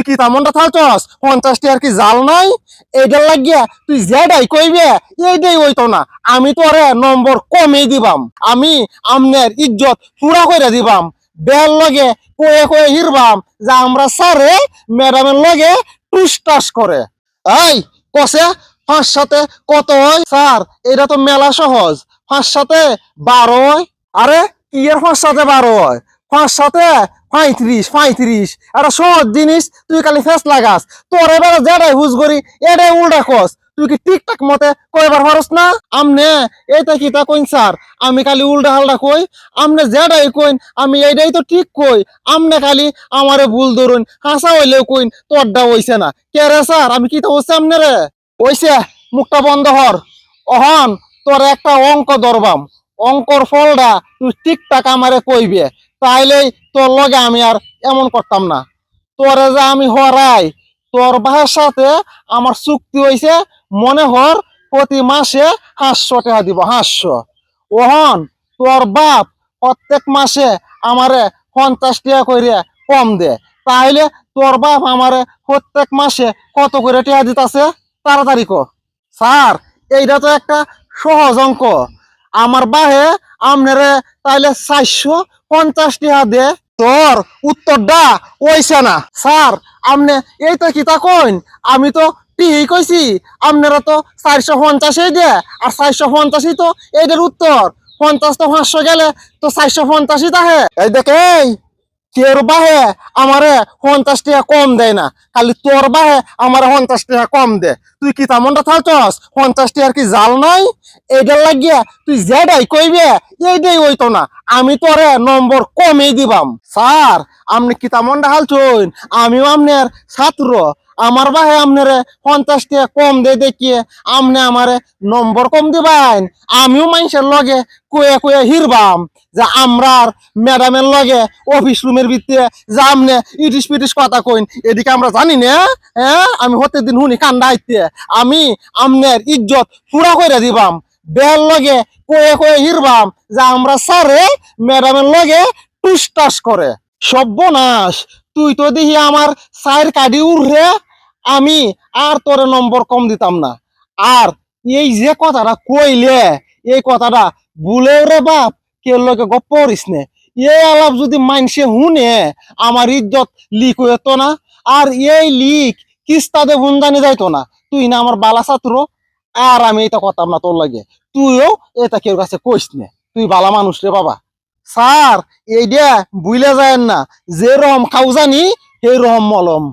তুই কি তেমনটা থাকছস পঞ্চাশটি আর কি জাল নাই? এইটার লাগিয়া তুই যেটাই কইবে এইটাই হইতো না। আমি তোরে নম্বর কমে দিবাম। আমি আমনের ইজ্জত পুরা করে দিবাম। বেল লগে কয়ে কয়ে হিরবাম যে আমরা স্যারে ম্যাডামের লগে টুসটাস করে। এই, কসে পাঁচ সাথে কত হয়? স্যার এটা তো মেলা সহজ। পাঁচ সাথে বারো হয়। আরে কি এর পাঁচ সাথে বারো হয়? পাঁচ সাথে পঁয়ত্রিশ পঁয়ত্রিশ। একটা সহজ জিনিস, তুই খালি ফেস লাগাস। তোর এবার যেটাই হুজ করি, এটাই উল্টা কস। তুই কি ঠিকঠাক মতে কয়বার পারস না? আমনে, এইটা কি তা কইন স্যার? আমি খালি উল্টা হালটা কই, আমনে যেটাই কইন, আমি এইটাই তো ঠিক কই। আমনে খালি আমারে ভুল ধরুন, হাসা হইলেও কইন, তোরটা হইছে না। কে রে স্যার, আমি কি তো হচ্ছে আমনে রে? হইছে, মুখটা বন্ধ হর অহন, তোর একটা অঙ্ক ধরবাম। অঙ্কর ফলটা তুই ঠিকঠাক আমারে কইবে। তাইলেই তোর লগে আমি আর এমন করতাম না। তোরে যে আমি হরাই, তোর বাহের সাথে আমার চুক্তি হইছে, মনে হর প্রতি মাসে হাঁসশো টাকা দিব হাঁসশো ওহন, তোর বাপ প্রত্যেক মাসে আমারে পঞ্চাশ টাকা করে কম দে। তাইলে তোর বাপ আমারে প্রত্যেক মাসে কত করে টাকা দিতাছে, তাড়াতাড়ি কো। স্যার, এইটা তো একটা সহজ অঙ্ক। আমার বাহে আমনেরে তাইলে চারশো পঞ্চাশ টাকা দে। তোর উত্তরটা ওইছে না। স্যার আপনি এই তো কিতা কইন? আমি তো টিহি কইছি আপনারা তো চারশো পঞ্চাশই দে, আর চারশো পঞ্চাশই তো এদের উত্তর। পঞ্চাশ তো পাঁচশো গেলে তো চারশো পঞ্চাশই তাহে। এই দেখে এই কের বাহে আমারে পঞ্চাশ টাকা কম দেয় না। খালি তোর বাহে আমারে পঞ্চাশ টাকা কম দে। তুই কি তামনটা থাকছস? পঞ্চাশ টাকার কি জাল নাই? এইটার লাগিয়ে তুই যেটাই কইবে এইটাই হইতো না। আমি তোরে নম্বর কমেই দিবাম। স্যার, আপনি কি তেমনটা হালছুন? আমিও আপনার ছাত্র। আমার বাহে আপনারে পঞ্চাশ টাকা কম দে দেখিয়ে আপনি আমারে নম্বর কম দিবেন। আমিও মানুষের লগে কয়ে কয়ে হিরবাম। যে আমরার ম্যাডামের লগে অফিস রুমের ভিতরে যে আমনে ইটিস পিটিস কথা কইন, এদিকে আমরা জানি না হ্যাঁ? আমি হতে দিন শুনি কান্দা আইতে। আমি আমনের ইজ্জত পুরা করে দিবাম। বেল লগে কয়ে কয়ে হিরবাম যে আমরা স্যারে ম্যাডামের লগে টুসটাস করে। সর্বনাশ তুই তো দেখি আমার সাইর কাডি উড়ে আমি আর তোরে নম্বর কম দিতাম না। আর এই যে কথাটা কইলে, এই কথাটা ভুলেও রে বাপ কে লোকে গপ পড়িস নে। এই আলাপ যদি মানসে শুনে আমার ইজ্জত লিক হইত না। আর এই লিক কিস্তাতে বুন্দানি যাইতো না। তুই না আমার বালা ছাত্র, আর আমি এটা করতাম না তোর লাগে। তুইও এটা কেউ কাছে কইস নে। তুই বালা মানুষ রে বাবা। স্যার, এই দিয়া বুইলে যায় না। যে রকম খাও জানি সেই রকম মলম।